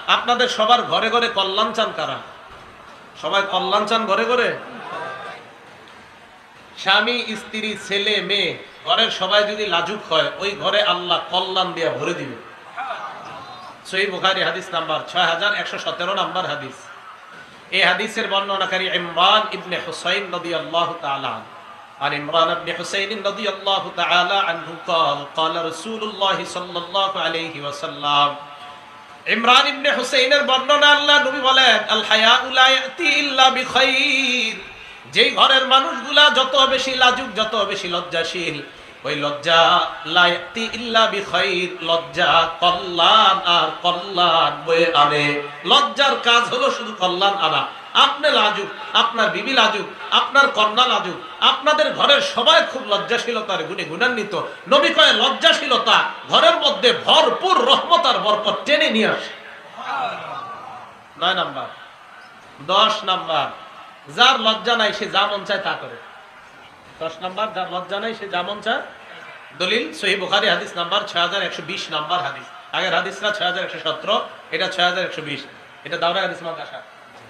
আপনাদের সবার ঘরে ঘরে কল্যাণ চান কারা সবাই কল্যাণ চান ঘরে ঘরে স্বামী স্ত্রী ছেলে মেয়ে ঘরের সবাই যদি লাজুক হয় ওই ঘরে আল্লাহ কল্যাণ দিয়ে ভরে দিবে সহি বুখারি হাদিস নাম্বার ছয় হাজার একশো সতেরো নাম্বার হাদিস এই হাদিসের বর্ণনাকারী ইমরান ইবনে হুসাইন নদী আল্লাহ তাআলা عن عمران بن حسين رضي الله تعالى عنه قال قال رسول الله صلى الله عليه وسلم ইমরান ইবনে হুসাইনের বর্ণনা আল্লাহ নবী বলেন, আল হায়াউ লা ইয়াতি ইল্লা বিখাইর যেই ঘরের মানুষগুলা যত বেশি লাজুক, যত বেশি লজ্জাশীল, ওই লজ্জা লা ইয়াতি ইল্লা বিখাইর লজ্জা কল্লান আর কল্যাণ বয়ে আনে। লজ্জার কাজ হলো শুধু কল্যাণ আনা। আপনি লাজুক, আপনার বিবি লাজুক, আপনার কন্যা লাজুক, আপনাদের ঘরের সবাই খুব লজ্জাশীলতার গুণে গুণান্বিত। নবী কয়, লজ্জাশীলতা ঘরের মধ্যে ভরপুর রহমত আর বরকত টেনে নিয়ে আসে। নয় নাম্বার, দশ নাম্বার, যার লজ্জা নাই সে যা মন চায় তা করে। দশ নাম্বার, যার লজ্জা নাই সে যা মন চায়। দলিল, সহি বুখারি হাদিস নাম্বার ছয় হাজার একশো বিশ নাম্বার হাদিস। আগের হাদিসরা ছয় হাজার একশো সতেরো, এটা ছয় হাজার একশো বিশ। এটা দাওরা হাদিস মাকাশা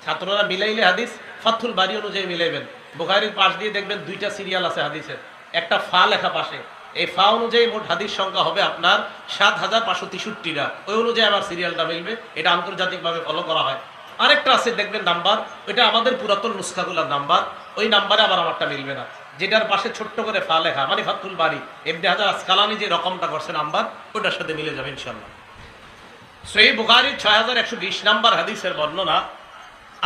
ছাত্ররা মিলাইলে হাদিস ফাথুল বাড়ি অনুযায়ী মিলাইবেন। বুখারির পাশ দিয়ে দেখবেন দুইটা সিরিয়াল আছে হাদিসের। একটা ফা লেখা পাশে। এই ফা অনুযায়ী মোট হাদিস সংখ্যা হবে আপনার সাত হাজার পাঁচশো তেষট্টিটা। ওই অনুযায়ী আমার সিরিয়ালটা মিলবে। এটা আন্তর্জাতিকভাবে ফলো করা হয়। আরেকটা আছে, দেখবেন নাম্বার। ওইটা আমাদের পুরাতন নুস্খাগুলার নাম্বার। ওই নাম্বারে আবার আমারটা মিলবে না। যেটার পাশে ছোট্ট করে ফা লেখা মানে ফাতুল বাড়ি এমনি হাজার আসকালানি যে রকমটা করছে নাম্বার, ওটার সাথে মিলে যাবে ইনশাল্লাহ সহি বুখারির ছয় হাজার একশো বিশ নাম্বার হাদিসের বর্ণনা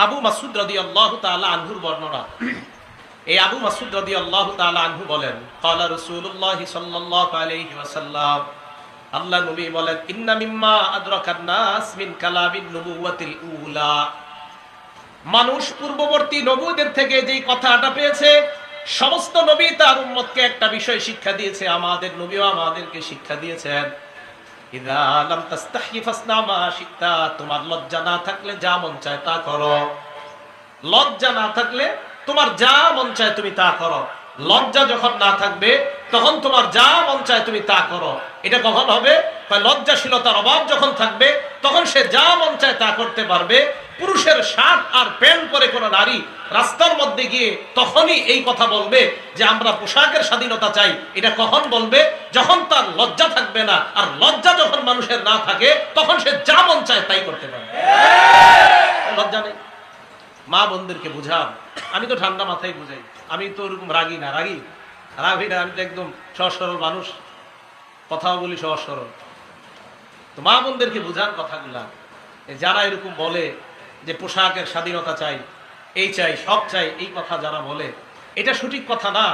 আবু মাসুদ রদি আল্লাহ তাআলা আনহুর বর্ণনা। এই আবু মাসুদ রদি আল্লাহ তাআলা আনহু বলেন সাল্লাল্লাহু আলাইহি ওয়াসাল্লাম। আল্লাহ নবী বলেন, ইন্না মিম্মা আদরাকান নাস মিন কালামিন নবুওয়াতিল উলা। মানুষ পূর্ববর্তী নবীদের থেকে যেই কথাটা পেয়েছে, সমস্ত নবী তার উম্মতকে একটা বিষয় শিক্ষা দিয়েছে, আমাদের নবীও আমাদেরকে শিক্ষা দিয়েছেন। তোমার লজ্জা না থাকলে যা মন চায় তা করো। লজ্জা না থাকলে তোমার যা মন চায় তুমি তা করো। লজ্জা যখন না থাকবে, তখন তোমার যা মন চায় তুমি তা করো। এটা কখন হবে? লজ্জাশীলতার অভাব যখন থাকবে, তখন সে যা মন চায় তা করতে পারবে। পুরুষের শার্ট আর প্যান্ট পরে কোনো নারী রাস্তার মধ্যে গিয়ে তখনই এই কথা বলবে যে আমরা পোশাকের স্বাধীনতা চাই। এটা কখন বলবে? যখন তার লজ্জা থাকবে না। আর লজ্জা যখন মানুষের না থাকে, তখন সে যা মন চায় তাই করতে পারবে লজ্জা নেই। মা বোনদেরকে বুঝান আমি তো ঠান্ডা মাথায় বুঝাই। আমি তো ওরকম রাগি না। রাগি? রাগি না, আমি তো একদম সহজ সরল মানুষ। কথাও বলি সহজ সরল তো মা বোনদেরকে বুঝান কথাগুলা। যারা এরকম বলে যে পোশাকের স্বাধীনতা চাই, এই চাই, সব চাই, এই কথা যারা বলে, এটা সঠিক কথা না।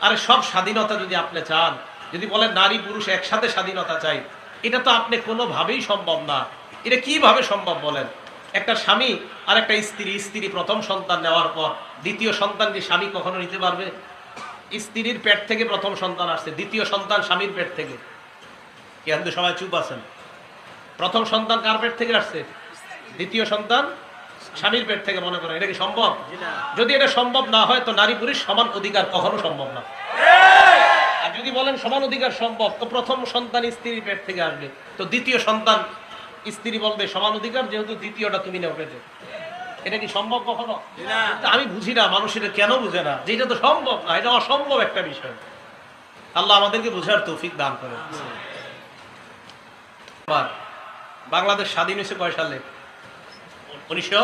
আরে সব স্বাধীনতা যদি আপনি চান, যদি বলেন নারী পুরুষ একসাথে স্বাধীনতা চাই, এটা তো আপনি কোনোভাবেই সম্ভব না। এটা কীভাবে সম্ভব বলেন? একটা স্বামী আর একটা স্ত্রী স্ত্রী প্রথম সন্তান নেওয়ার পর, দ্বিতীয় সন্তান কি স্বামী কখনো নিতে পারবে? স্ত্রীর পেট থেকে প্রথম সন্তান আসছে, দ্বিতীয় সন্তান স্বামীর পেট থেকে। কিন্তু সবাই চুপ আছেন। প্রথম সন্তান কার পেট থেকে আসছে? দ্বিতীয় সন্তান স্বামীর পেট থেকে মনে করেন এটা কি সম্ভব? যদি এটা সম্ভব না হয় তো নারী পুরুষ সমান অধিকার কখনো সম্ভব না। আর যদি বলেন সমান অধিকার সম্ভব তো প্রথম সন্তান স্ত্রীর পেট থেকে আসবে। তো দ্বিতীয় সন্তান স্ত্রী বলবে সমান অধিকার যেহেতু দ্বিতীয়টা তুমি নেও পেটে। এটা কি সম্ভব কখনো? তা আমি বুঝি না মানুষ এটা কেন বুঝে না যে এটা তো সম্ভব না এটা অসম্ভব একটা বিষয়। আল্লাহ আমাদেরকে বুঝার তৌফিক দান করে বাংলাদেশ স্বাধীন হয়েছে কয় সালে? উনিশশো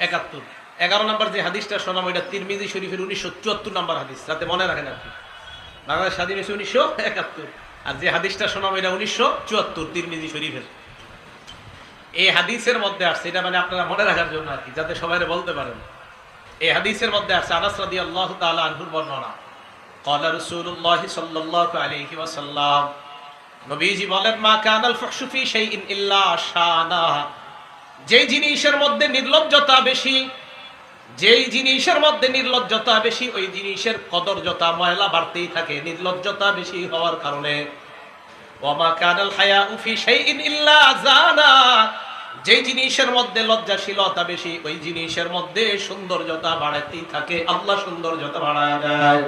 একাত্তর এগারো নম্বর যে হাদিসটা শোনাম ওইটা তিরমিজি শরীফের উনিশশো চুয়াত্তর নম্বর হাদিস যাতে মনে রাখেন আর কি বাংলাদেশ স্বাধীন হয়েছে উনিশশো একাত্তর আর যে হাদিসটা শোনাম এটা উনিশশো চুয়াত্তর তিরমিজি শরীফের এই হাদিসের মধ্যে আসছে এটা মানে আপনারা মনে রাখার জন্য আর কি যাতে সবাই বলতে পারেন এই হাদিসের মধ্যে আসছে আনাস রাদিয়াল্লাহু তাআলা আনহুর বর্ণনা قال رسول الله صلى الله عليه وسلم নবীজি বলেন মা কানাল ফুহশু ফি শাইইন ইল্লা শানা যেই জিনিসের মধ্যে নির্লজ্জতা বেশি, যেই জিনিসের মধ্যে নির্লজ্জতা বেশি, ওই জিনিসের কদর্যতা ময়লা বাড়তেই থাকে, নির্লজ্জতা বেশি হওয়ার কারণে। যে জিনিসের মধ্যে লজ্জাশীলতা বেশি, ওই জিনিসের মধ্যে সৌন্দর্যতা বাড়াতেই থাকে, আল্লাহ সৌন্দর্যতা বাড়ায় দেয়।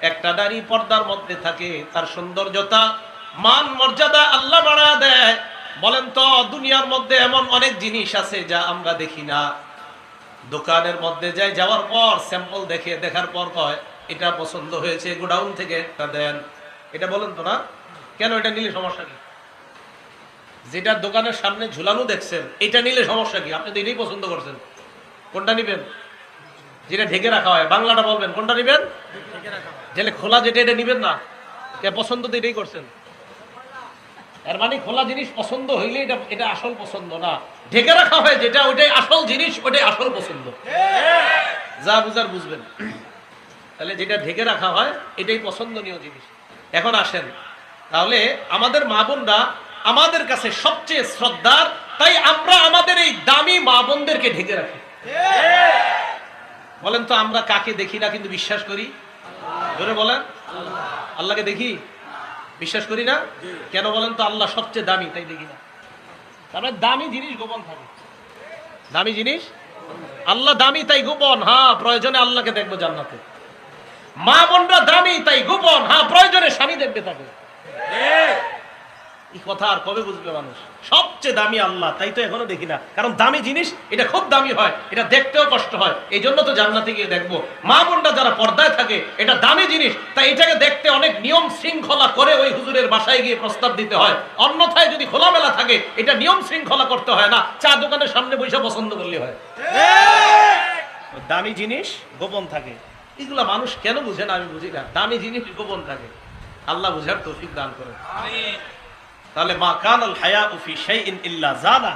একটা নারী পর্দার মধ্যে থাকে, তার সৌন্দর্যতা, মান মর্যাদা আল্লাহ বাড়া দেয়। বলেন তো দুনিয়ার মধ্যে এমন অনেক জিনিস আছে যা আমরা দেখি না। দোকানের মধ্যে যাই যাওয়ার পর স্যাম্পল দেখে দেখার পর কয় এটা পছন্দ হয়েছে গোডাউন থেকে একটা দেন। এটা বলেন তো না? কেন এটা নিলে সমস্যা কি? যেটা দোকানের সামনে ঝুলানো দেখছেন এটা নিলে সমস্যা কি? আপনি তো এটাই পছন্দ করছেন। কোনটা নিবেন? যেটা ঢেকে রাখা হয় বাংলাটা বলবেন কোনটা নিবেন? যেটা খোলা যেটা এটা নিবেন না। কে পছন্দ তো এটাই করছেন। এর মানে খোলা জিনিস পছন্দ হইলে এটা এটা আসল পছন্দ না। ঢেকে রাখা হয় যেটা, ওইটাই আসল জিনিস, ওইটাই আসল পছন্দ। যা বুঝার বুঝবেন। তাহলে যেটা ঢেকে রাখা হয়, এটাই পছন্দনীয় জিনিস। এখন আসেন। তাহলে আমাদের মা বোনরা আমাদের কাছে সবচেয়ে শ্রদ্ধার, তাই আমরা আমাদের এই দামি মা বোনদেরকে ঢেকে রাখি। বলেন তো আমরা কাকে দেখি না কিন্তু বিশ্বাস করি? ধরে বলেন। আল্লাহকে দেখি? বিশ্বাস করি না? কেন বলেন তো আল্লাহ সবচেয়ে দামি তাই দেখি না। তারপরে দামি জিনিস গোপন থাকে দামি জিনিস? আল্লাহ দামি তাই গোপন। হ্যাঁ প্রয়োজনে আল্লাহকে দেখব জান্নাতে। মা বোনরা দামি তাই গোপন। হ্যাঁ প্রয়োজনে স্বামী দেখবে তাকে। এই কথা আর কবে বুঝবে মানুষ? সবচেয়ে দামি আল্লাহ তাই তো এখনও দেখি না। কারণ দামি জিনিস এটা খুব দামি হয় এটা দেখতেও কষ্ট হয়। এই জন্য তো জান্নাতে গিয়ে দেখব। মা বোনরা যারা পর্দায় থাকে এটা দামি জিনিস তাই এটাকে দেখতে অনেক নিয়ম শৃঙ্খলা করে ওই হুজুরের বাসায় গিয়ে প্রস্তাব দিতে হয়। অন্যথায় যদি খোলামেলা থাকে এটা নিয়ম শৃঙ্খলা করতে হয় না চা দোকানের সামনে বসে পছন্দ করলে হয়। দামি জিনিস গোপন থাকে। এগুলা মানুষ কেন বুঝে না আমি বুঝি না। দামি জিনিস গোপন থাকে। আল্লাহ বুঝার তৌফিক দান করে তাহলে মা কান আল হায়া উফি শাইইন ইল্লা জানা।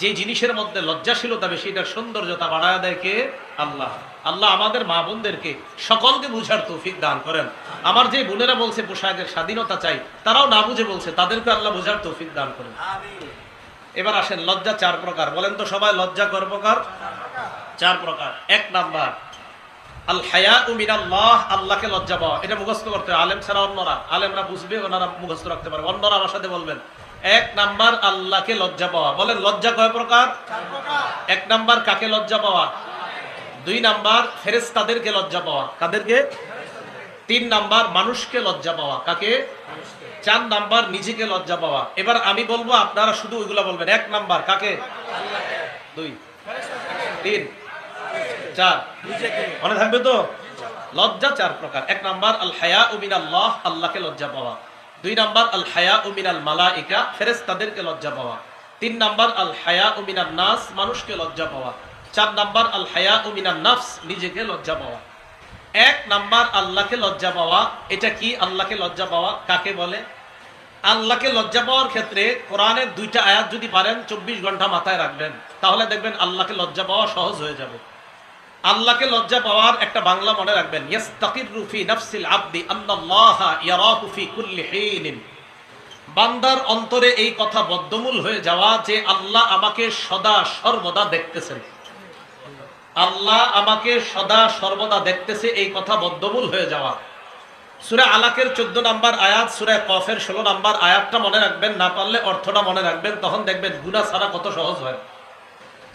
যে জিনিসের মধ্যে লজ্জাশীলতা বেশি এটার সৌন্দর্যতা বাড়ায় দেয় কে? আল্লাহ। আল্লাহ আমাদের মা বোনদেরকে সকলকে বুঝার তৌফিক দান করেন। আমার যে বোনেরা বলছে পোশাকের স্বাধীনতা চাই তারাও না বুঝে বলছে তাদেরকে আল্লাহ বুঝার তৌফিক দান করেন। এবার আসেন লজ্জা চার প্রকার। বলেন তো সবাই লজ্জা কর প্রকার? চার প্রকার। এক নাম্বার আল হায়া মিনাল্লাহ আল্লাহকে লজ্জা পাওয়া। এটা মুখস্থ করতে হবে। আলেম ছাড়া অন্যরা আলেমরা বুঝবে ওনারা মুখস্থ রাখতে পারবে। অন্যরা আমার সাথে বলবেন এক নাম্বার আল্লাহকে লজ্জা পাওয়া। বলেন লজ্জা কয় প্রকার? এক নাম্বার কাকে লজ্জা পাওয়া? দুই নাম্বার ফেরেশতাদেরকে লজ্জা পাওয়া। কাদেরকে? তিন নাম্বার মানুষকে লজ্জা পাওয়া। কাকে? চার নাম্বার নিজেকে লজ্জা পাওয়া। এবার আমি বলব আপনারা শুধু ওইগুলা বলবেন। এক নাম্বার কাকে? দুই। তিন। চার। মনে থাকবে তো? লজ্জা চার প্রকার। এক নাম্বার আল হায়া উমিন আল্লাহ আল্লাহকে লজ্জা পাওয়া। দুই নাম্বার আল হায়া উমিন আল মালাইকা ফেরেস তাদেরকে লজ্জা পাওয়া। তিন নাম্বার আল হায়া উমিনান নাস, মানুষকে লজ্জা পাওয়া। চার নাম্বার আল হায়া উমিনান নাফস, নিজেকে লজ্জা পাওয়া। এক নাম্বার, আল্লাহকে লজ্জা পাওয়া। এটা কি আল্লাহকে লজ্জা পাওয়া? কাকে বলে? আল্লাহকে লজ্জা পাওয়ার ক্ষেত্রে কোরআনের দুইটা আয়াত যদি পারেন, চব্বিশ ঘণ্টা মাথায় রাখবেন। তাহলে দেখবেন আল্লাহকে লজ্জা পাওয়া সহজ হয়ে যাবে। আল্লাহকে লজ্জা পাওয়ার একটা বাংলা মনে রাখবেন। ইয়াস্তাকিরু ফি নাফসিল আবদি আন্নাল্লাহা ইয়ারাহু ফি কুল্লি হিনিন। বান্দার অন্তরে এই কথা বদ্ধমূল হয়ে যাওয়া যে আল্লাহ আমাকে সদা সর্বদা দেখতেছেন। আল্লাহ আমাকে সদা সর্বদা দেখতেছে, এই কথা বদ্ধমূল হয়ে যাওয়া। সুরা আলাকের চোদ্দ নাম্বার আয়াত, সুরা কফের ষোলো নাম্বার আয়াতটা মনে রাখবেন, না পারলে অর্থটা মনে রাখবেন, তখন দেখবেন গুনা ছাড়া কত সহজ হয়।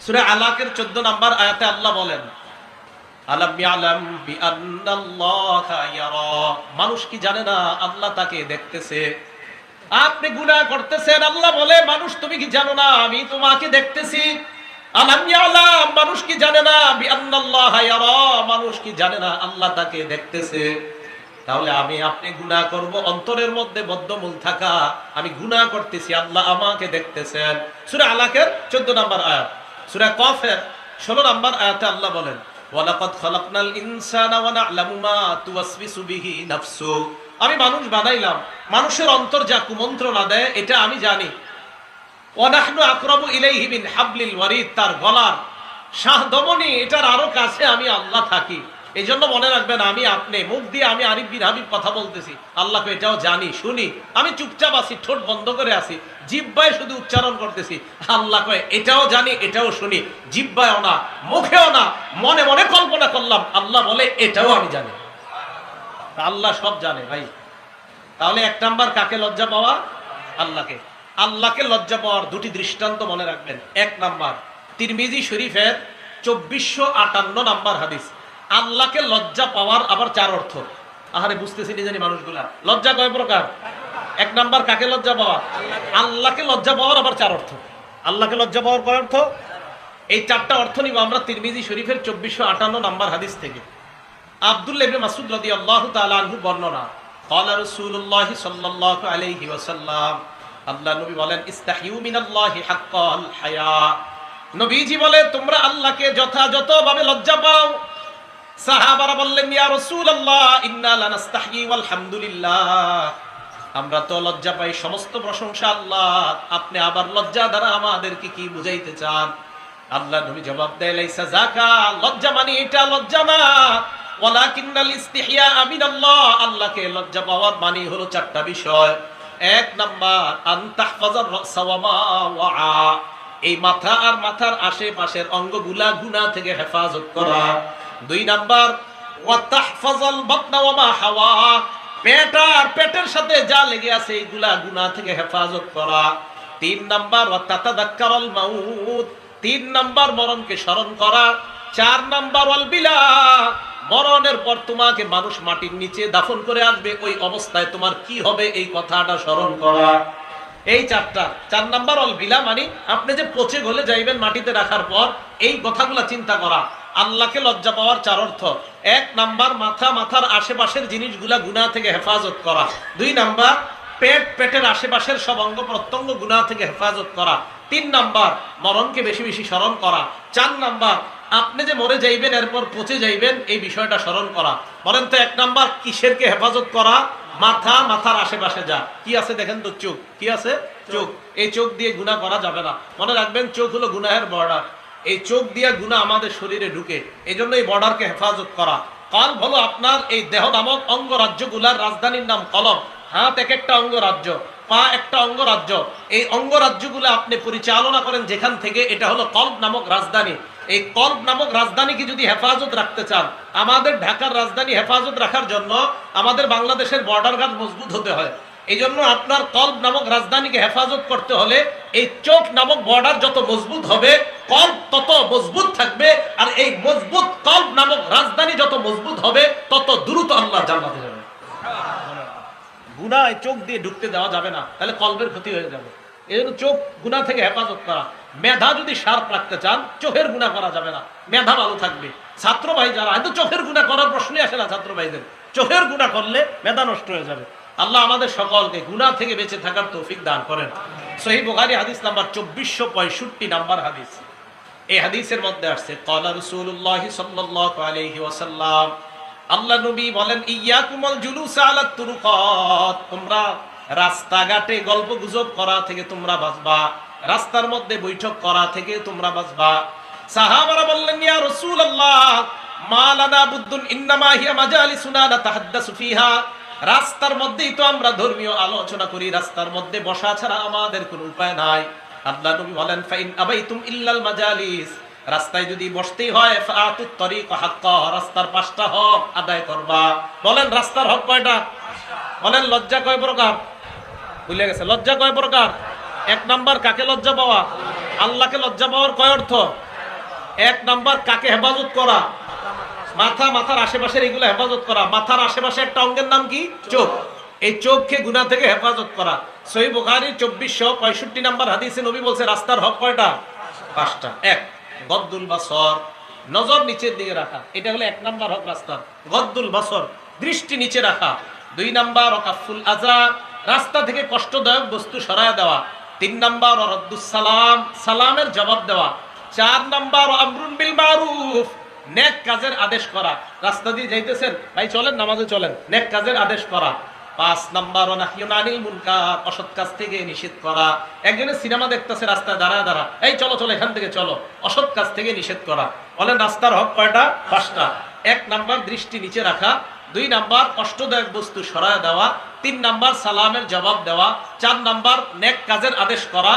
সুরা আলাকের চোদ্দ নাম্বার আয়াতে আল্লাহ বলেন মানুষ কি জানে না আল্লাহ তাকে দেখতেছে? আপনি গুনাহ করতেছেন, আল্লাহ বলে, মানুষ, তুমি কি জানো না? আমি তোমাকে দেখতেছি। মানুষ কি জানে না? মানুষ কি জানে না আল্লাহ তাকে দেখতেছে? তাহলে আমি, আপনি গুনাহ করব, অন্তরের মধ্যে বদ্ধমূল থাকা, আমি গুনাহ করতেছি, আল্লাহ আমাকে দেখতেছেন। সূরা আলাকের 14 নাম্বার আয়াত। সূরা কফের 16 নাম্বার আয়াতে আল্লাহ বলেন ওয়ালাকাদ খালাকনাল ইনসানা ওয়া না'লামু মা তুওয়াসবিসু বিহি নাফসু। আমি মানুষ বানাইলাম, মানুষের অন্তর যা কুমন্ত্রণা দেয়, এটা আমি জানি। ওয়া নাহনু আকরাবু ইলাইহি মিন হাবলিল ওয়ারিদ, তার গলার শাহ দমনি, এটার আরও কাছে আমি আল্লাহ থাকি। এই জন্য মনে রাখবেন, আমি আপনি, মুখ দিয়ে আমি আরিফ বিন হাবিব কথা বলতেছি। আল্লাহকে এটাও জানি, শুনি। আমি চুপচাপ আছি, ঠোঁট বন্ধ করে আছি, জিব্বায় শুধু উচ্চারণ করতেছি। আল্লাহ কয়, এটাও জানি, এটাও শুনি। জিব্বায়ও না, মুখেও না, মনে মনে কল্পনা করলাম, আল্লাহ বলে, এটাও আমি জানি। আল্লাহ সব জানে ভাই। তাহলে এক নাম্বার কাকে লজ্জা পাওয়া? আল্লাহকে। আল্লাহকে লজ্জা পাওয়ার দুটি দৃষ্টান্ত মনে রাখবেন। এক নাম্বার, তিরমিজি শরীফের চব্বিশশো আটান্ন নাম্বার হাদিস। আল্লাহকে লজ্জা পাওয়ার আবার চার অর্থ আহারে বুঝতেছি নি জানি মানুষগুলা লজ্জা কয় প্রকার এক নাম্বার কাকে লজ্জা পাওয়া আল্লাহকে লজ্জা পাওয়ার আবার চার অর্থ আল্লাহকে লজ্জা পাওয়ার কয় অর্থ এই চারটা অর্থ নিব আমরা তিরমিজি শরীফের চব্বিশশো আটান্ন নাম্বার হাদিস থেকে আব্দুল্লাহ ইবনে মাসুদ রাদিয়াল্লাহু তাআলা আনহু বর্ণনা قال رسول الله صلى الله عليه وسلم আল্লাহ নবী বলেন ইস্তাহিউ মিনাল্লাহি হাক্কাল হায়া নবীজি বলে তোমরা আল্লাহকে যথাযথভাবে লজ্জা পাও সাহাবারা বললেন, ইয়া রাসূলুল্লাহ, ইন্না লানাস্তাহি ওয়াল হামদুলিল্লাহ আমরা তো লজ্জা পাই সমস্ত প্রশংসা আল্লাহ। আপনি আবার লজ্জা দ্বারা আমাদেরকে কি বুঝাইতে চান? আল্লাহ নবী জবাব দেয়, লাইসা জাকা লজ্জা মানে এটা, লজ্জা না। ওয়ালাকিন্নাল ইস্তিহিয়া আমিনাল্লাহ। আল্লাহকে লজ্জা পাওয়ার মানে হলো চারটা বিষয়। এক নাম্বার, আনতাহফাজার রাসা ওয়া মা ওয়া এই মাথা আর মাথার আশেপাশের অঙ্গগুলা গুনাহ থেকে হেফাজত করা। দুই নাম্বার পেটের সাথে যা লেগে আছে এইগুলা গুনাহ থেকে হেফাজত করা। তিন নাম্বার তিন নাম্বার, মরণকে স্মরণ করা। চার নাম্বার মরণের পর তোমাকে মানুষ মাটির নিচে দাফন করে আসবে ওই অবস্থায় তোমার কি হবে এই কথাটা স্মরণ করা। এই চারটা। চার নাম্বার অল বিলা মানে আপনি যে পচে গলে যাইবেন মাটিতে রাখার পর, এই কথাগুলা চিন্তা করা। আল্লাহকে লজ্জা পাওয়ার চার অর্থ। এক নাম্বার, মাথা মাথার আশেপাশের জিনিসগুলা গুনাহ থেকে হেফাজত করা। দুই নাম্বার, পেট পেটের আশেপাশের সব অঙ্গ প্রত্যঙ্গ গুনাহ থেকে হেফাজত করা। তিন নাম্বার, মরণকে বেশি বেশি স্মরণ করা। চার নাম্বার, আপনি যে মরে যাইবেন, এরপর পচে যাইবেন, এই বিষয়টা স্মরণ করা। বলেন তো এক নাম্বার, কিসেরকে হেফাজত করা? মাথা মাথার আশেপাশে যা। কি আছে দেখেন তো চোখ? কি আছে? চোখ। এই চোখ দিয়ে গুণা করা যাবে না। মনে রাখবেন, চোখ হলো গুনাহের বর্ডার এই চোখ দিয়া গুণা আমাদের শরীরে ঢুকে এই জন্য এই বর্ডারকে হেফাজত করা। কাল হলো আপনার এই দেহ নামক অঙ্গরাজ্যগুলার রাজধানীর নাম কলম। হাত এক একটা অঙ্গরাজ্য, পা একটা অঙ্গরাজ্য। এই অঙ্গরাজ্যগুলো আপনি পরিচালনা করেন যেখান থেকে, এটা হলো কল্প নামক রাজধানী। এই কল্প নামক রাজধানীকে যদি হেফাজত রাখতে চান, আমাদের ঢাকার রাজধানী হেফাজত রাখার জন্য আমাদের বাংলাদেশের বর্ডার গার্ড মজবুত হতে হয়। এই জন্য আপনার কল্প নামক রাজধানীকে হেফাজত করতে হলে এই চোখ নামক বর্ডার যত মজবুত হবে কল্প তত মজবুত থাকবে, আর এই মজবুত কল্প নামক রাজধানী যত মজবুত হবে, তত দ্রুত আল্লাহ জান্নাতে যাবে। গুনায় চোখ দিয়ে ঢুকতে দেওয়া যাবে না, তাহলে কল্পের ক্ষতি হয়ে যাবে। এই জন্য চোখ গুণা থেকে হেফাজত করা। মেধা যদি শার্প রাখতে চান, চোখের গুণা করা যাবে না। মেধা ভালো থাকবে। ছাত্র ভাই যারা হয়তো চোখের গুণা করার প্রশ্নই আসে না ছাত্র ভাইদের চোখের গুণা করলে মেধা নষ্ট হয়ে যাবে। আল্লাহ আমাদের সকলকে গুণা থেকে বেঁচে থাকার তৌফিক দান করেন। সহি বুখারী হাদিস নাম্বার চব্বিশশো পঁয়ষট্টি নাম্বার হাদিস। এই হাদিসের মধ্যে আসছে কলা রসুল্লাহ সাল্লাহ আলহি আল্লাহ নবী বলেন, ইয়াকুমল জুলুস আলা তোমরা রাস্তাঘাটে গল্প গুজব করা থেকে তোমরা বাঁচবা, রাস্তার মধ্যে বৈঠক করা থেকে তোমরা বাঁচবা। সাহাবারা বললেন, ইয়া রাসূলুল্লাহ মা লানা বুদ্দুন ইন্নামা হিয়া মাজালিসুনা নাতাহাদ্দাসু ফিহা। রাস্তার মধ্যেই তো আমরা ধর্মীয় আলোচনা করি, রাস্তার মধ্যে বসা ছাড়া আমাদের কোনো উপায় নাই। আল্লাহ নবী বলেন, ফাইন আবাইতুম ইল্লাল মাজালিস। রাস্তায় যদি বসতেই হয় ফাতুত তরিক হাক্কা, রাস্তার পাঁচটা হক আদায় করবা। বলেন, রাস্তার হক কয়টা? বলেন, লজ্জা কয় প্রকার? ভুলে গেছে, লজ্জা কয় প্রকার? এক নাম্বার, কাকে লজ্জা পাওয়া? আল্লাহকে লজ্জা পাওয়ার কয় অর্থ? এক নাম্বার, কাকে হেফাজত করা? মাথা, মাথার আশেপাশের এগুলো হেফাজত করা। মাথার আশেপাশে একটা অঙ্গের নাম কি? চোখ। এই চোখকে গুণা থেকে হেফাজত করা। সহি বুখারী চব্বিশশো পঁয়ষট্টি নাম্বার হাদিসে নবী বলছে, রাস্তার হক কয়টা? পাঁচটা। এক, গদ্দুল বাসর, নজর নিচের দিকে রাখা। এটা হলো এক নাম্বার হক রাস্তার গদ্দুল বাসর, দৃষ্টি নিচে রাখা। দুই নাম্বার অকাফুল আজা রাস্তা থেকে কষ্টদায়ক বস্তু সরায় দেওয়া। তিন নাম্বার রদ্দুস সালাম, সালামের জবাব দেওয়া। চার নাম্বার আমরুন বিল মারুফ, নেক কাজের আদেশ করা। রাস্তা দিয়ে যাইতেছেন, ভাই চলেন, নামাজে চলেন, নেক কাজের আদেশ করা। পাঁচ নাম্বার অনাহিয়ন আনিল মুনকার, অসৎ কাজ থেকে নিষেধ করা। একজনের সিনেমা দেখতেছে, রাস্তায় দাঁড়ায় দাঁড়া এই চলো চলো, এখান থেকে চলো। অসৎ কাজ থেকে নিষেধ করা। বলেন, রাস্তার হক কয়টা? পাঁচটা। এক নাম্বার, দৃষ্টি নিচে রাখা। দুই নাম্বার, কষ্টদায়ক বস্তু সরায় দেওয়া। তিন নাম্বার, সালামের জবাব দেওয়া। চার নাম্বার, নেক কাজের আদেশ করা।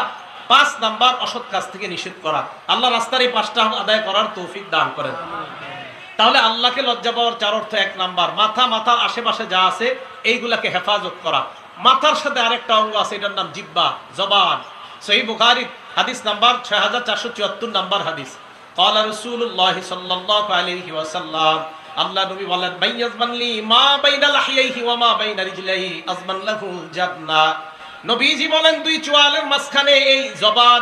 পাঁচ নাম্বার, অসৎ কাজ থেকে নিষেধ করা। আল্লাহ রাস্তার এই পাঁচটা আদায় করার তৌফিক দান করেন। তাহলে আল্লাহকে লজ্জা পাওয়ার চার অর্থ এক নাম্বার, মাথা মাথার আশেপাশে যা আছে, এইগুলাকে হেফাজত করা। মাথার সাথে আরেকটা অঙ্গ আছে, এটার নাম জিব্বা, জবান। সহি বুখারি হাদিস নাম্বার ছয় হাজার চারশো চুয়াত্তর নাম্বার হাদিস। কলা রসুল্লাহ সাল্লাহ আলহি ওয়াসাল্লাম, আল্লাহ নবী বলেন বাইয়াজমানলি মা বাইনা লাহিয়াইহি ওয়া মা বাইনা রিজলাইহি, আজমান লাহু জান্নাহ। নবীজি বলেন, দুই চোয়ালের মাঝখানে এই জবান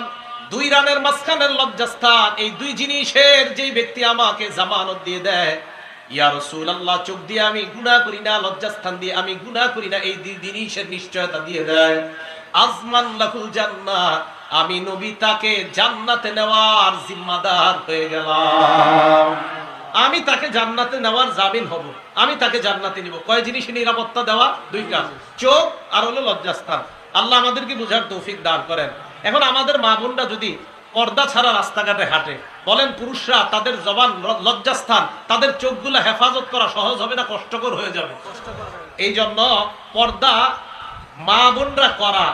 দুই রানের মাঝখানের লজ্জাস্থান, এই দুই জিনিসের যে ব্যক্তি আমাকে জামানত দিয়ে দেয়, ইয়া রাসূলুল্লাহ, চোখ দিয়ে আমি গুনাহ করি না, লজ্জাস্থান দিয়ে আমি গুনাহ করি না, এই দুই জিনিসের নিশ্চয়তা দিয়ে দেয়। আজমান জান্নাহ, আমি নবী তাকে জান্নাতে নেওয়ার জিম্মাদার হয়ে গেলাম। আমি তাকে জান্নাতে নেওয়ার জামিন হব, আমি তাকে জান্নাতে নিব। কয় জিনিস নিরাপত্তা দেওয়া? দুইটা। চোখ আর হলো লজ্জাস্থান। আল্লাহ আমাদেরকে বুঝার তৌফিক দান করেন। এখন আমাদের মা বোনরা যদি পর্দা ছাড়া রাস্তাঘাটে হাঁটে, বলেন পুরুষরা, তাদের জবান লজ্জাস্থান, তাদের চোখগুলো হেফাজত করা সহজ হবে না, কষ্টকর হয়ে যাবে? এই জন্য পর্দা মা বোনরা করা,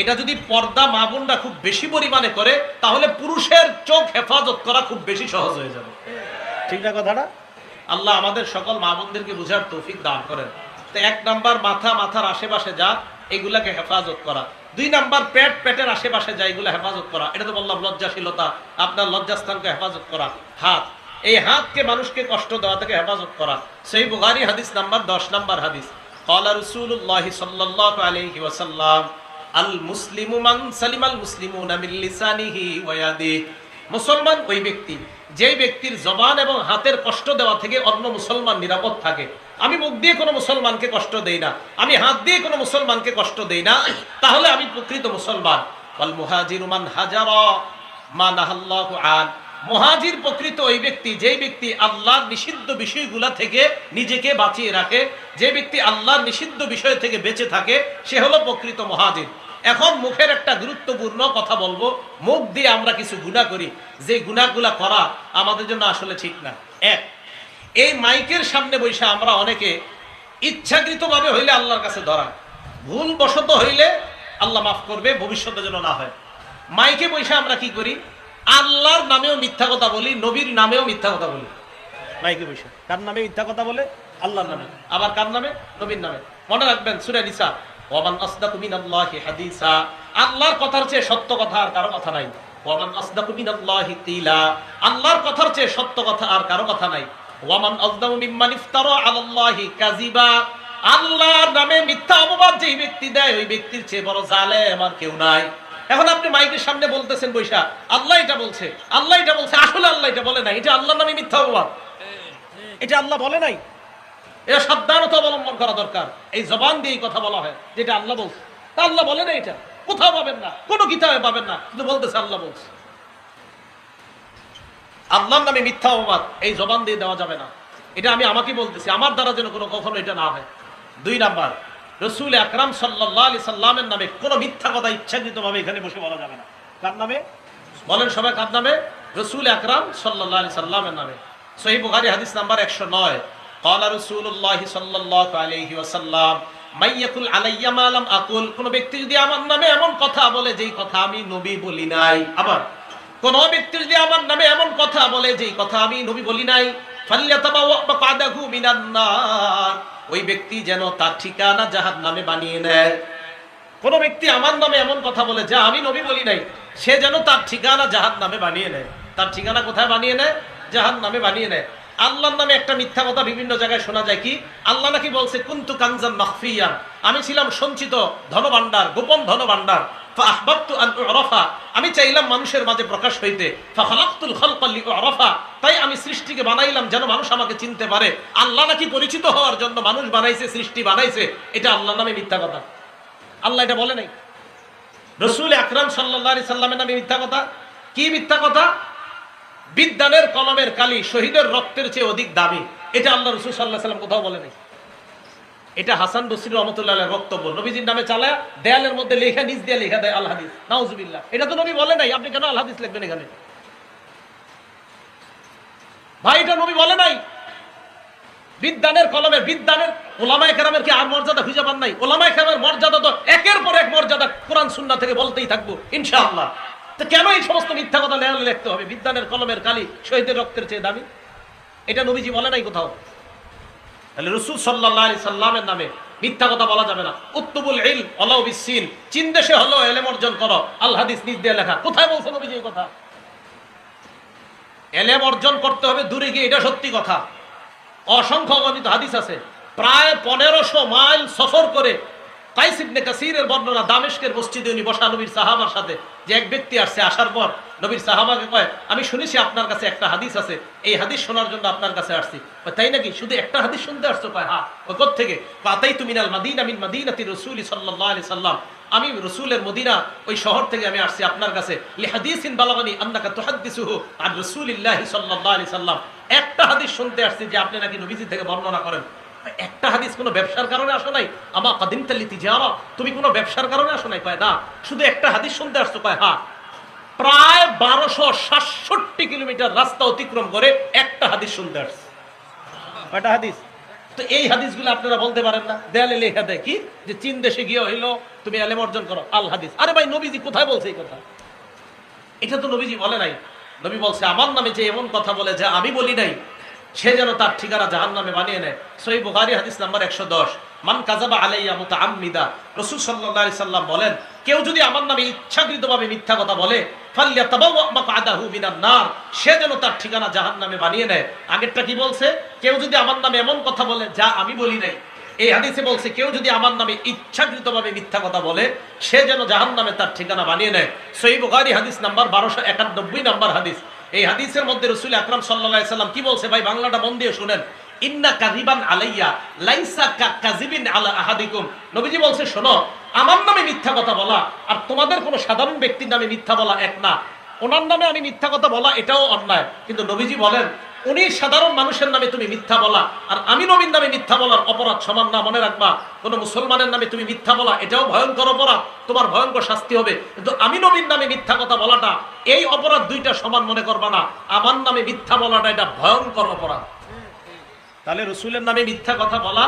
এটা যদি পর্দা মা বোনরা খুব বেশি পরিমাণে করে, তাহলে পুরুষের চোখ হেফাজত করা খুব বেশি সহজ হয়ে যাবে। ঠিক না কথাটা? আল্লাহ আমাদের সকল মা বোনদেরকে বুঝার তৌফিক দান করেন। তো এক নাম্বার মাথা, মাথার আশেপাশে যা, এগুলাকে হেফাজত করা। দুই নাম্বার পেট, পেটের আশেপাশে যাইগুলো হেফাজত করা। এটা তো বললাম, লজ্জাশীলতা। আপনার লজ্জাস্থানকে হেফাজত করা। হাত। এই হাতকে মানুষকে কষ্ট দেওয়া থেকে হেফাজত করা। সেই বুগারি হাদিস নাম্বার দশ নাম্বার হাদিস। মান মুসলমান ওই ব্যক্তি, যেই ব্যক্তির জবান এবং হাতের কষ্ট দেওয়া থেকে অন্য মুসলমান নিরাপদ থাকে। আমি মুখ দিয়ে কোনো মুসলমানকে কষ্ট দেই না, আমি হাত দিয়ে কোনো মুসলমানকে কষ্ট দেই না, তাহলে আমি প্রকৃত মুসলমান। ওয়াল মুহাজিরু মান হাজারা আন। মুহাজির প্রকৃত ওই ব্যক্তি, যেই ব্যক্তি আল্লাহর নিষিদ্ধ বিষয়গুলা থেকে নিজেকে বাঁচিয়ে রাখে, যে ব্যক্তি আল্লাহর নিষিদ্ধ বিষয় থেকে বেঁচে থাকে, সে হলো প্রকৃত মুহাজির। এখন মুখের একটা গুরুত্বপূর্ণ কথা বলব, মুখ দিয়ে আমরা কিছু গুণা করি, যে গুণাগুলা করা আমাদের জন্য আসলে ঠিক না। এক এই মাইকের সামনে বসে আমরা অনেকে ইচ্ছাকৃতভাবে হইলে আল্লাহর কাছে ধরা ভুল বশত হইলে আল্লাহ মাফ করবে, ভবিষ্যতে যেন না হয়। মাইকে বসে আমরা কি করি? আল্লাহর নামেও মিথ্যা কথা বলি, নবীর নামেও মিথ্যা কথা বলি। মাইকে বসে। কার নামে মিথ্যা কথা বলে? আল্লাহর নামে। আবার কার নামে? নবীর নামে। মনে রাখবেন, সুরে নিসা, ওয়ামান আসদাকু মিনাল্লাহি হাদিসা আল্লাহর কথার চেয়ে সত্য কথা আর কারও কথা নাই। ওয়ামান আসদাকু মিনাল্লাহি কিলা আল্লাহর কথার চেয়ে সত্য কথা আর কারও কথা নাই। ওয়ামান মিম্মান ইফতারা আলাল্লাহি কাযিবা। আল্লাহর নামে মিথ্যা অপবাদ যেই ব্যক্তি দেয়, ওই ব্যক্তির চেয়ে বড় জালেম আর কেউ নাই। এখন আপনি মাইকের সামনে বলতেছেন বৈশা, আল্লাহ এটা বলছে, আল্লাহ এটা বলছে, আসলে আল্লাহ এটা বলে নাই। এটা আল্লাহর নামে মিথ্যা অপবাদ। এটা আল্লাহ বলে নাই। এটা সাবধানতা অবলম্বন করা দরকার। এই জবান দিয়ে কথা বলা হয়, যেটা আল্লাহ বলছে। আল্লাহ বলে না এটা। কোথাও পাবেন না, কোনো কিতাবে পাবেন না, কিন্তু বলতেছে আল্লাহ বলছে। আল্লাহর নামে মিথ্যা অপবাদ, এই জবান দিয়ে দেওয়া যাবে না। এটা আমি আমাকে বলতেছি, আমার দ্বারা যেন কোনো কখনো এটা না হয়। দুই নাম্বার, রসুল আকরাম সাল্লাহ আলি সাল্লামের নামে কোনো মিথ্যা কথা ইচ্ছাকৃতভাবে এখানে বসে বলা যাবে না। কার নামে? বলেন সবাই কার নামে? রসুল আকরাম সাল্লাহ আলি সাল্লামের নামে। সহি বুহারি হাদিস নাম্বার একশো নয়। কলা রসুল্লাহ সাল্লাহ আলহি ব্যক্তি যদি আমার নামে এমন কথা বলে যে কথা আমি নবী বলি নাই। আবার কোন ব্যক্তি যদি আমার নামে এমন কথা বলে যেই কথা আমি নবী বলি নাই ওই ব্যক্তি যেন তার ঠিকানা জাহান নামে বানিয়ে নেয়। কোন ব্যক্তি আমার নামে এমন কথা বলে যা আমি নবী বলি নাই, সে যেন তার ঠিকানা জাহান নামে বানিয়ে নেয়। তার ঠিকানা কোথায় বানিয়ে নেয়? জাহান নামে বানিয়ে নেয়। আল্লাহর নামে একটা মিথ্যা কথা বিভিন্ন জায়গায় শোনা যায় কি? আল্লাহ নাকি বলছে, কুন্তু কানজান মাখফিয়ান। আমি ছিলাম সঞ্চিত ধনভাণ্ডার, গোপন ধনভাণ্ডার। আমি চাইলাম মানুষের মাঝে প্রকাশ হইতে। তাই আমি সৃষ্টিকে বানাইলাম যেন মানুষ আমাকে চিনতে পারে। আল্লাহ নাকি পরিচিত হওয়ার জন্য মানুষ বানাইছে, সৃষ্টি বানাইছে। এটা আল্লাহ নামে মিথ্যা কথা। আল্লাহ এটা বলে নাই। রসুল আকরাম সাল্লাহ সাল্লামের নামে মিথ্যা কথা। কি মিথ্যা কথা? বিদ্যানের কলমের কালি শহীদের রক্তের চেয়ে অধিক দামি। এটা আল্লাহ রসুল সাল্লাহ সাল্লাম কোথাও বলে নাই। এটা হাসান বসির রহমতুল্লাহ বক্তব্য। নবীজির নামে চালায় দেয়ালের মধ্যে লেখা নিজ দিয়ে লেখা দেয় আল হাদিস। নাউজুবিল্লাহ। এটা তো নবী বলে নাই, আপনি কেন আল হাদিস লিখবেন এখানে? ভাই, এটা নবী বলে নাই। বিদ্যানের কলমে বিদ্যানের ওলামায় কেরামের কি আর মর্যাদা খুঁজে পান নাই? ওলামায় কেরামের মর্যাদা তো একের পর এক মর্যাদা কোরআন সুন্না থেকে বলতেই থাকব, ইনশাআল্লাহ। তো কেন এই সমস্ত মিথ্যা কথা লেখতে হবে? বিদ্যানের কলমের কালি শহীদের রক্তের চেয়ে দামি। এটা নবীজি বলে নাই কোথাও। তাহলে রসুল সাল্লাহ সাল্লামের নামে মিথ্যা কথা বলা যাবে না। উত্তবুল ইল অলাউ বিসিন চীন দেশে হলো এলেম অর্জন করো। আল্লাহাদিস নিজ দিয়ে লেখা। কোথায় বলছে নবীজি এই কথা? এলেম অর্জন করতে হবে দূরে গিয়ে, এটা সত্যি কথা। অসংখ্য গণিত হাদিস আছে। প্রায় পনেরোশো মাইল সফর করে কাইস ইবনে বর্ণনা দামেশকের মসজিদে উনি বসা নবীর সাহাবার সাথে। যে এক ব্যক্তি আসছে, আসার পর নবীর সাহাবাকে কয়, আমি শুনেছি আপনার কাছে একটা হাদিস আছে, এই হাদিস শোনার জন্য আপনার কাছে আসছি। তাই নাকি? শুধু একটা হাদিস শুনতে আসছো? কয় হ্যাঁ ওই পাতাই তুমি রসুল সাল্লাম। আমি রসুলের মদিনা, ওই শহর থেকে আমি আসছি আপনার কাছে। একটা হাদিস শুনতে আসছি যে আপনি নাকি নবীজি থেকে বর্ণনা করেন। একটা হাদিস কোনো ব্যবসার কারণে আসো নাই? আমা কাদিম তাল্লি তিজারা। তুমি কোনো ব্যবসার কারণে আসো নাই? কয়, না। শুধু একটা হাদিস শুনতে আসছো, কয় হ্যাঁ প্রায় বারোশো সাতষট্টি কিলোমিটার রাস্তা অতিক্রম করে একটা হাদিস শুনতে আসছে। কয়টা হাদিস? তো এই হাদিসগুলো আপনারা বলতে পারেন না। দেয়ালে লেখা দেয় কি? যে চীন দেশে গিয়ে হইল, তুমি আলেম অর্জন করো, আল হাদিস। আরে ভাই, নবীজি কোথায় বলছে এই কথা? এটা তো নবীজি বলে নাই। নবী বলছে, আমার নামে যে এমন কথা বলে যে আমি বলি নাই সে যেন তার ঠিকানা জাহান নামে বানিয়ে নেয়। সই বুখারি, হাদিস নাম্বার একশো দশ। মান কাজাবা আলাইয়া মুতা আমিদা রসুল সাল্লাহ সাল্লাম বলেন, কেউ যদি আমার নামে ইচ্ছাকৃতভাবে মিথ্যা কথা বলে সে যেন তার ঠিকানা জাহান নামে বানিয়ে নেয়। আগেরটা কি বলছে? কেউ যদি আমার নামে এমন কথা বলে, যা আমি বলি নাই। এই হাদিসে বলছে, কেউ যদি আমার নামে ইচ্ছাকৃতভাবে মিথ্যা কথা বলে, সে যেন জাহান নামে তার ঠিকানা বানিয়ে নেয়। সই বুখারি, হাদিস নাম্বার বারোশো একানব্বই নাম্বার হাদিস। এই হাদিসের মধ্যে রসুল আকরাম সাল্লাম কি বলছে? ভাই, বাংলাটা মন দিয়ে শুনেন। শোনো, আমার নামে মিথ্যা কথা বলা আর তোমাদের কোনো সাধারণ ব্যক্তির নামে মিথ্যা বলা এক না। ওনার নামে আমি মিথ্যা কথা বলা এটাও অন্যায়। কিন্তু নবীজি বলেন উনি সাধারণ মানুষের নামে তুমি মিথ্যা বলা, আর আমি নবীর নামে মিথ্যা বলার অপরাধ সমান না, মনে রাখবা, কোন মুসলমানের নামে তুমি মিথ্যা বলা, এটাও ভয়ঙ্কর অপরাধ, তোমার ভয়ঙ্কর শাস্তি হবে। কিন্তু আমি নবীর নামে মিথ্যা কথা বলাটা, এই অপরাধ দুইটা সমান মনে করবা না, আমার নামে মিথ্যা বলাটা এটা ভয়ঙ্কর অপরাধ। তাহলে রসুলের নামে মিথ্যা কথা বলা,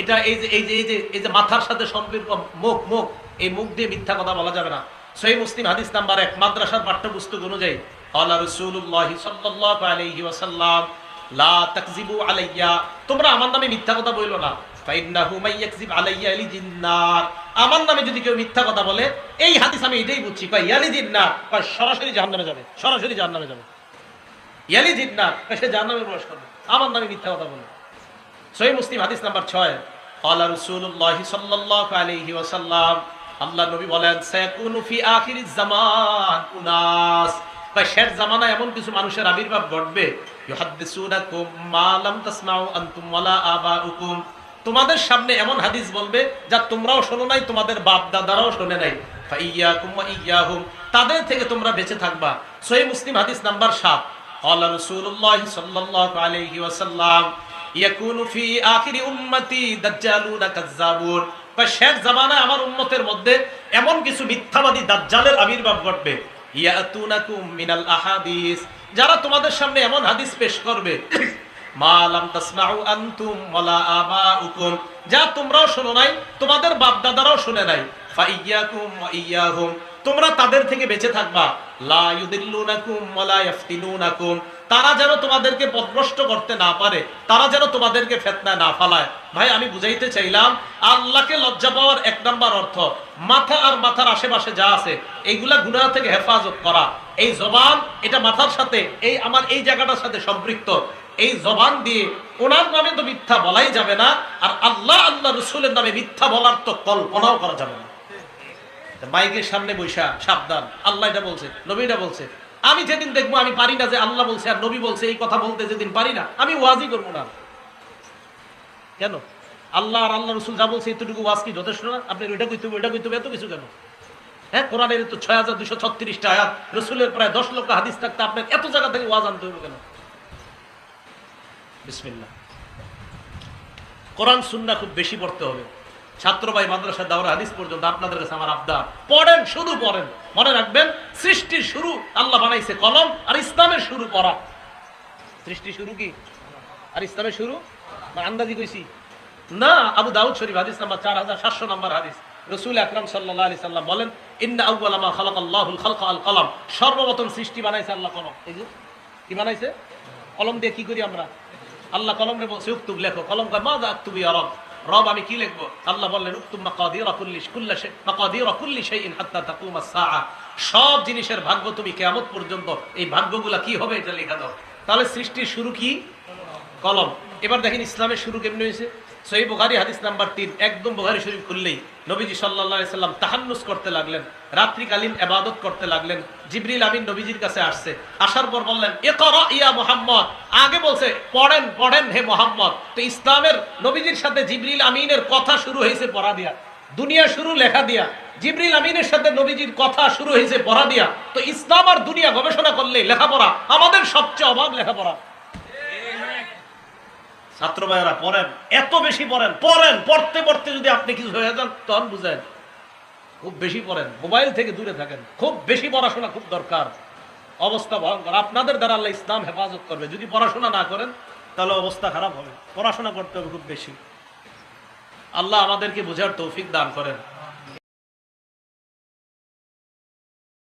এটা এই যে এই যে এই যে এই যে মাথার সাথে সম্পর্ক মুখ মুখ, এই মুখ দিয়ে মিথ্যা কথা বলা যাবে না। সহি মুসলিম হাদিস নাম্বার এক, মাদ্রাসার পাঠ্যপুস্তক অনুযায়ী আল্লাহ রসুল্লাহি সাল্লাল্লাহু আলাইহি ওয়াসাল্লাম লা তাকজিবু আলাইয়া তোমরা আমার নামে মিথ্যা কথা বইলো না। ফাইন্নাহু মাই ইয়াকজিব আলাইয়া ইয়ালি জিন্নাত আমার নামে যদি কেউ মিথ্যা কথা বলে, এই হাদিস আমি এটাই বুঝছি। কয় ইয়ালি জিন্নাত কয়, সরাসরি জাহান্নামে যাবে, সরাসরি জাহান্নামে যাবে। ইয়ালি জিন্নাত কয়, সে জাহান্নামে প্রবেশ করবে, আমার নামে মিথ্যা কথা বলে। সহি মুসলিম হাদিস নাম্বার ছয়। আল্লাহ রসুল্লাহ সাল্লাহ আলহি ওয়াসাল্লাম, আল্লাহ নবী বলেন, সায়াকুনু ফি আখিরিজ জামান উনাস। বা শেষ জামানায় এমন কিছু মানুষের আবির্ভাব ঘটবে ইউহাদ্দিসুনাকুম মা লাম তাসমাউ আনতুম ওয়ালা আবাউকুম তোমাদের সামনে এমন হাদিস বলবে যা তোমরাও শোনো নাই তোমাদের বাপ দাদারাও শোনে নাই ফাইয়াকুম ওয়া ইয়াহুম তাদের থেকে তোমরা বেঁচে থাকবা সহি মুসলিম হাদিস নাম্বার সাত قال رسول الله صلى الله عليه وسلم يكون في آخر أمتي دجالون كذابون শেষ জামানায় আমার উম্মতের মধ্যে এমন কিছু মিথ্যাবাদী দাজ্জালের আবির্ভাব ঘটবে যারা তোমাদের সামনে এমন হাদিস পেশ করবে যা তোমরাও শোনো নাই, তোমাদের বাপ দাদারাও শুনে নাই। তোমরা তাদের থেকে বেঁচে থাকবা। লা তারা যেন তোমাদেরকে পথভ্রষ্ট করতে না পারে, তারা যেন তোমাদেরকে ফেতনায় না ফালায়। ভাই, আমি বুঝাইতে চাইলাম, আল্লাহকে লজ্জা পাওয়ার এক নাম্বার অর্থ, মাথা আর মাথার আশেপাশে যা আছে, এইগুলা গুনাহ থেকে হেফাজত করা। এই জবান, এটা মাথার সাথে, এই আমার এই জায়গাটার সাথে সম্পৃক্ত। এই জবান দিয়ে ওনার নামে তো মিথ্যা বলাই যাবে না, আর আল্লাহ আল্লাহ রসুলের নামে মিথ্যা বলার তো কল্পনাও করা যাবে না। মাইকের সামনে বৈশা সাবধান, আল্লাহ এটা বলছে, নবী বলছে আমি যেদিন দেখব, আমি পারি না যে আল্লাহ বলছে আর নবী বলছে, এই কথা বলতে যেদিন পারি না, আমি ওয়াজই করব না। কেন? আল্লাহ আর আল্লাহ রসুল যা বলছে, এতটুকু ওয়াজ কি যথেষ্ট না? আপনি ওইটা কইতে ওইটা কইতে এত কিছু কেন? হ্যাঁ কোরআনের তো ছয় হাজার দুশো ছত্রিশটা আয়াত, রসুলের প্রায় দশ লক্ষ হাদিস থাকতে আপনার এত জায়গা থেকে ওয়াজ আনতে হবে কেন? বিসমিল্লাহ। কোরআন, সুন্না খুব বেশি পড়তে হবে। ছাত্র ভাই মাদ্রাসা দাওরা হাদিস পর্যন্ত আপনাদের কাছে আমার আবদার পড়েন, শুধু পড়েন। মনে রাখবেন সৃষ্টির শুরু, আল্লাহ বানাইছে কলম, আর ইসলামের শুরু পড়া। সৃষ্টি শুরু কি? আর ইসলামের শুরু? না আন্দাজি কইছি। না, আবু দাউদ শরীফ হাদিস নাম্বার চার হাজার সাতশো নাম্বার হাদিস। রসুল আকরাম সাল্লাহ আলি সাল্লাম বলেন, ইন্না আউ্লামা খালাক আল্লাহুল খালকা আল কলম। সর্বপ্রথম সৃষ্টি বানাইছে আল্লাহ কলম। এই যে, কি বানাইছে? কলম দিয়ে কি করি আমরা? আল্লাহ কলম রে বলছে, উক্তুব লেখো। কলম কয়, মা আক্তুবি রব। রব, আমি কি লিখব? আল্লাহ বললেন সব জিনিসের ভাগ্য তুমি কেমন পর্যন্ত, এই ভাগ্যগুলা কি হবে এটা লেখা দাও। তাহলে সৃষ্টির শুরু কি? কলম। এবার দেখেন ইসলামের শুরু কেমনি হয়েছে? সহি বুখারি হাদিস নাম্বার তিন, একদম বুখারি শরীফ খুললেই। নবীজি সাল্লাহ সাল্লাম তাহান্নুস করতে লাগলেন, রাত্রিকালীন এবাদত করতে লাগলেন। জিবরিল আমিন নবীজির কাছে আসছে। আসার পর বললেন এ করা ইয়া মোহাম্মদ। আগে বলছে, পড়েন পড়েন হে মোহাম্মদ। তো ইসলামের নবীজির সাথে জিবরিল আমিনের কথা শুরু হয়েছে পড়া দিয়া। দুনিয়া শুরু লেখা দিয়া। জিবরিল আমিনের সাথে নবীজির কথা শুরু হয়েছে পড়া দিয়া। তো ইসলাম আর দুনিয়া গবেষণা করলে লেখাপড়া। আমাদের সবচেয়ে অভাব লেখাপড়া। ছাত্র ভাইয়েরা, পড়েন। এত বেশি পড়েন। পড়েন, পড়তে পড়তে যদি আপনি কিছু হয়ে যান, তখন বুঝেন, খুব বেশি পড়েন। মোবাইল থেকে দূরে থাকেন। খুব বেশি পড়াশোনা খুব দরকার। অবস্থা ভয়ঙ্কর। আপনাদের দ্বারা আল্লাহ ইসলাম হেফাজত করবে। যদি পড়াশোনা না করেন, তাহলে অবস্থা খারাপ হবে। পড়াশোনা করতে হবে খুব বেশি। আল্লাহ আমাদেরকে বোঝার তৌফিক দান করেন।